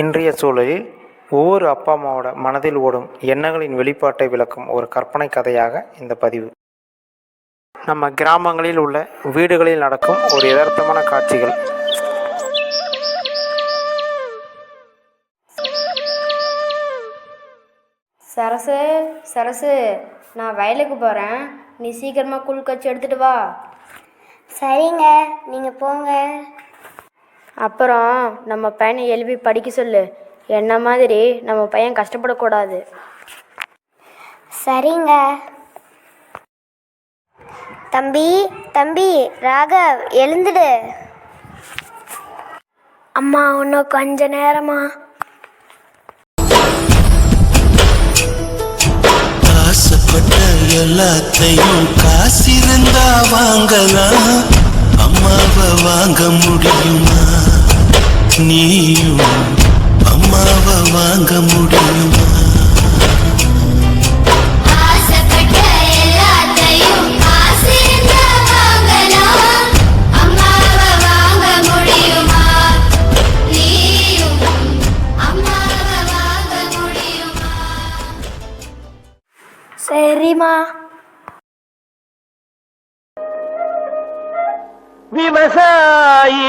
இன்றைய சூழலில் ஒவ்வொரு அப்பா அம்மாவோட மனதில் ஓடும் எண்ணங்களின் வெளிப்பாட்டை விளக்கும் ஒரு கற்பனை கதையாக இந்த பதிவு. நம்ம கிராமங்களில் உள்ள வீடுகளில் நடக்கும் ஒரு யதார்த்தமான காட்சிகள். சரசு சரசு நான் வயலுக்கு போகிறேன் நீ சீக்கிரமாக குள் கச்சி எடுத்துட்டு வா. சரிங்க நீங்கள் போங்க. அப்புறம் நம்ம பையனை எழுப்பி படிக்க சொல்லு. என்ன மாதிரி நம்ம பையன் கஷ்டப்படக்கூடாது. சரிங்க. தம்பி தம்பி ராகவ் எழுந்துடு. அம்மா இன்னும் கொஞ்ச நேரமா? ஆசைப்பட்ட எல்லாத்தையும் காசிருந்தா வாங்கலாம் அம்மாவை வாங்க முடியுமா நீயும் அம்மாவை வாங்க முடியுமா ஆசைப்பட்ட எல்லாத்தையும் காசிருந்தா வாங்கலாம். அம்மாவை வாங்க முடியுமா? நீயும்? அம்மாவை வாங்க முடியுமா? சரிம்மா. விவசாயி.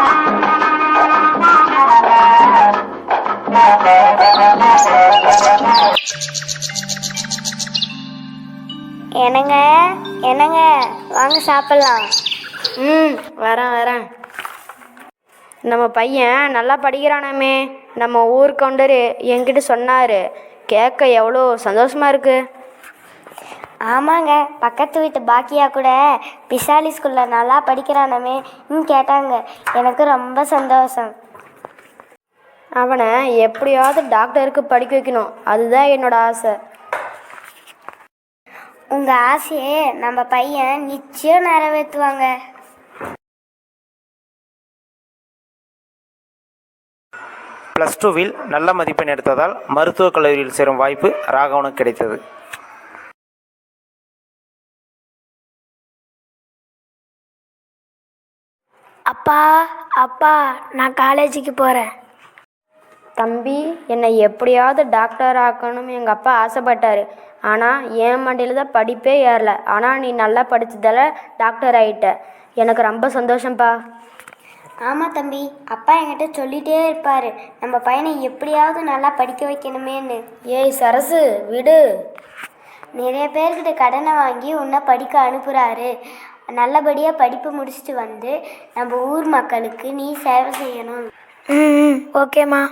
என்னங்க? என்னங்க? வாங்க சாப்பிடலாம். ம் வரேன் வரேன். நம்ம பையன் நல்லா படிக்கிறானாமே. நம்ம ஊர் கவுண்டர் என்கிட்ட சொன்னார். கேட்க எவ்வளோ சந்தோஷமாக இருக்குது ஆமாங்க பக்கத்து வீட்டு பாக்கியா கூட பிசாலி ஸ்கூலில் நல்லா படிக்கிறானமே ம் கேட்டாங்க. எனக்கு ரொம்ப சந்தோஷம். அவனை எப்படியாவது டாக்டருக்கு படிக்க வைக்கணும். அதுதான் என்னோட ஆசை. உங்கள் ஆசையை நம்ம பையன் நிச்சயம் நிறைவேற்றுவாங்க. ப்ளஸ் டூவில் நல்ல மதிப்பெண் எடுத்ததால் மருத்துவக் கல்லூரியில் சேரும் வாய்ப்பு ராகவனுக்கு கிடைத்தது. அப்பா அப்பா நான் காலேஜுக்கு போகிறேன் தம்பி என்னை எப்படியாவது டாக்டர் ஆக்கணும்னு எங்கள் அப்பா ஆசைப்பட்டாரு. ஆனால் என் மண்டையில் தான் படிப்பே ஏறல. ஆனால் நீ நல்லா படிச்சதால டாக்டர் ஆயிட்ட. எனக்கு ரொம்ப சந்தோஷம்ப்பா ஆமாம் தம்பி அப்பா என்கிட்ட சொல்லிகிட்டே இருப்பார். நம்ம பையனை எப்படியாவது நல்லா படிக்க வைக்கணுமேன்னு. ஏய் சரசு விடு. நிறைய பேர்கிட்ட கடனை வாங்கி உன்னை படிக்க அனுப்புகிறாரு நல்லபடியாக படிப்பு முடிச்சுட்டு வந்து நம்ம ஊர் மக்களுக்கு நீ சேவை செய்யணும். ம் ஓகேம்மா.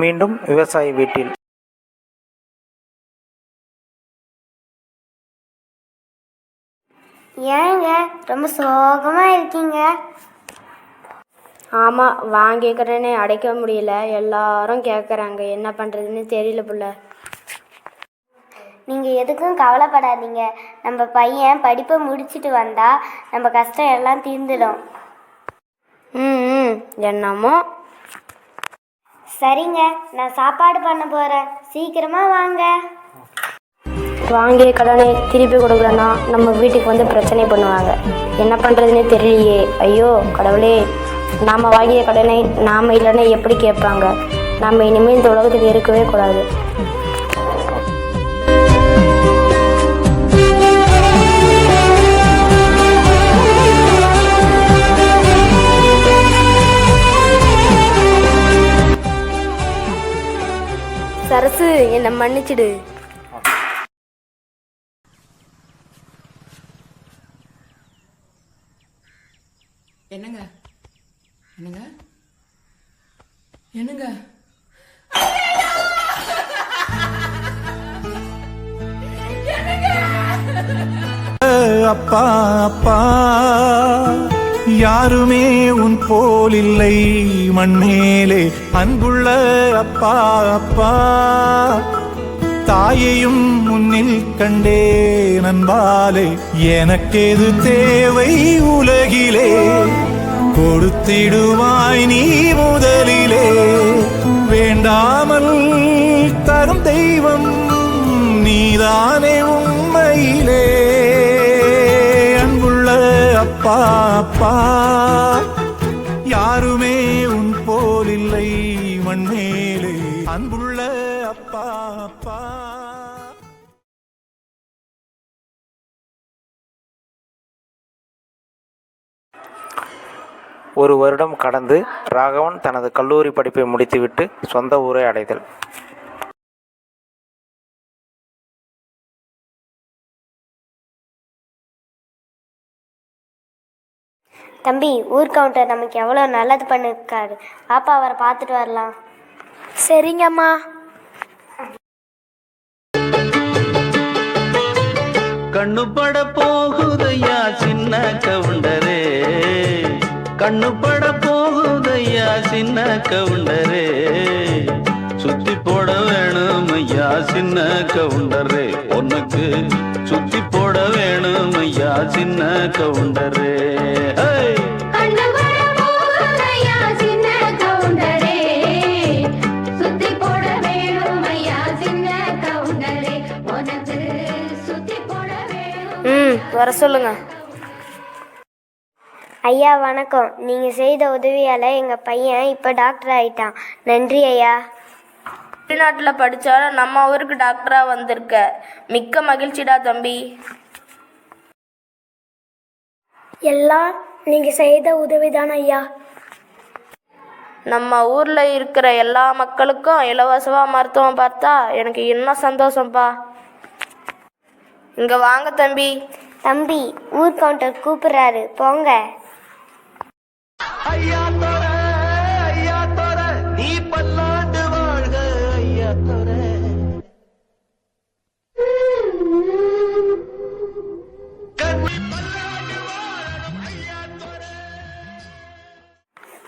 மீண்டும் விவசாயி வீட்டில். ஏங்க ரொம்ப சோகமாக இருக்கீங்க? ஆமாம் கடனே அடைக்க முடியல. எல்லாரும் கேட்குறாங்க என்ன பண்ணுறதுன்னு தெரியல புள்ள. நீங்கள் எதுக்கும் கவலைப்படாதீங்க. நம்ம பையன் படிப்பை முடிச்சிட்டு வந்தால் நம்ம கஷ்டம் எல்லாம் தீர்ந்துடும். ம் என்னமோ சரிங்க நான் சாப்பாடு பண்ண போகிறேன் சீக்கிரமாக வாங்க. வாங்கிய கடனை திருப்பி கொடுக்கலன்னா நம்ம வீட்டுக்கு வந்து பிரச்சனை பண்ணுவாங்க. என்ன பண்ணுறதுனே தெரியலையே. ஐயோ கடவுளே. நாம் வாங்கிய கடனை நாம் இல்லைன்னா எப்படி கேட்பாங்க? நம்ம இனிமேல் இந்த உலகத்துக்கு இருக்கவே கூடாது. சரசு என்னை மன்னிச்சிடு. என்னங்க? என்னங்க? என்னங்க? அப்பா அப்பா. யாருமே உன் போல் இல்லை. மண்மேலே அன்புள்ள அப்பா அப்பா. தாயையும் முன்னில் கண்டே நண்பாலே எனக்கேது தேவை உலகிலே? கொடுத்திடுவாய் நீ முதலிலே. வேண்டாமல் தரும் தெய்வம் நீதானே உண்மையிலே. அப்பா அப்பா யாருமே உன் போல் இல்லை மண்மேலே. அன்புள்ள அப்பா அப்பா. ஒரு வருடம் கடந்து ராகவன் தனது கல்லூரி படிப்பை முடித்துவிட்டு சொந்த ஊரை அடைதல். தம்பி ஊர் கவுண்டர் நமக்கு எவ்வளோ நல்லது பண்ணிருக்காரு. பாப்பா அவரை பார்த்துட்டு வரலாம். சரிங்கம்மா. கண்ணு பட போகுதையா சின்ன கவுண்டரே? கண்ணு பட போகுதையா சின்ன கவுண்டரே? சுத்தி போட வேணும் ஐயா சின்ன கவுண்டரே? உனக்கு சுத்தி போட வேணும் ஐயா சின்ன கவுண்டரே? வர சொல்லுங்க. ஐயா வணக்கம். நீங்கள் செய்த உதவியால் எங்கள் பையன் இப்போ டாக்டர் ஆயிட்டான். நன்றி ஐயா. வெளிநாட்டில் படித்தாலும் நம்ம ஊருக்கு டாக்டராக வந்திருக்க. மிக்க மகிழ்ச்சிடா தம்பி. எல்லாம் நீங்கள் செய்த உதவி தான் ஐயா. நம்ம ஊரில் இருக்கிற எல்லா மக்களுக்கும் இலவசமாக மருத்துவம் பார்த்தா எனக்கு இன்னும் சந்தோஷம்ப்பா இங்கே வாங்க தம்பி. தம்பி ஊர் கவுண்டர் கூப்பிடுறாரு. போங்க. ஐயா தோர ஐயா தோர நீ பல்லாண்டு வாழ்க ஐயா தோர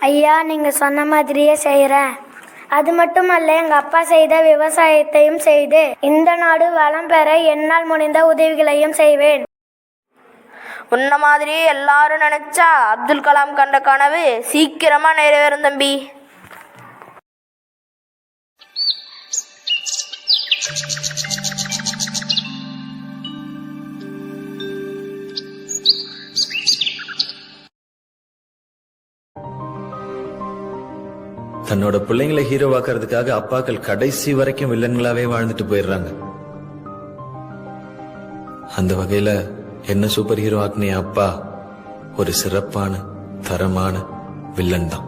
ஐயா நீங்கள் சொன்ன மாதிரியே செய்கிறேன் அது மட்டுமல்ல எங்கள் அப்பா செய்த விவசாயத்தையும் செய்து இந்த நாடு வளம் பெற என்னால் முடிந்த உதவிகளையும் செய்வேன். உன்ன மாதிரி எல்லாரும் நினைச்சா அப்துல் கலாம் கண்ட கனவு சீக்கிரமா நிறைவேறும் தம்பி. தன்னோட பிள்ளைங்களை ஹீரோவாக்குறதுக்காக அப்பாக்கள் கடைசி வரைக்கும் வில்லன்களாவே வாழ்ந்துட்டு போயிடுறாங்க. அந்த வகையில என்ன சூப்பர் ஹீரோ ஆக்னே அப்பா? ஒரு சிறப்பான தரமான வில்லன் தான்.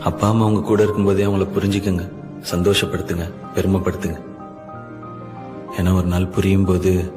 அப்பா அம்மா உங்க கூட இருக்கும்போதே அவங்கள புரிஞ்சுக்குங்க. சந்தோஷப்படுத்துங்க பெருமைப்படுத்துங்க. ஏன்னா ஒரு நாள் புரியும் போது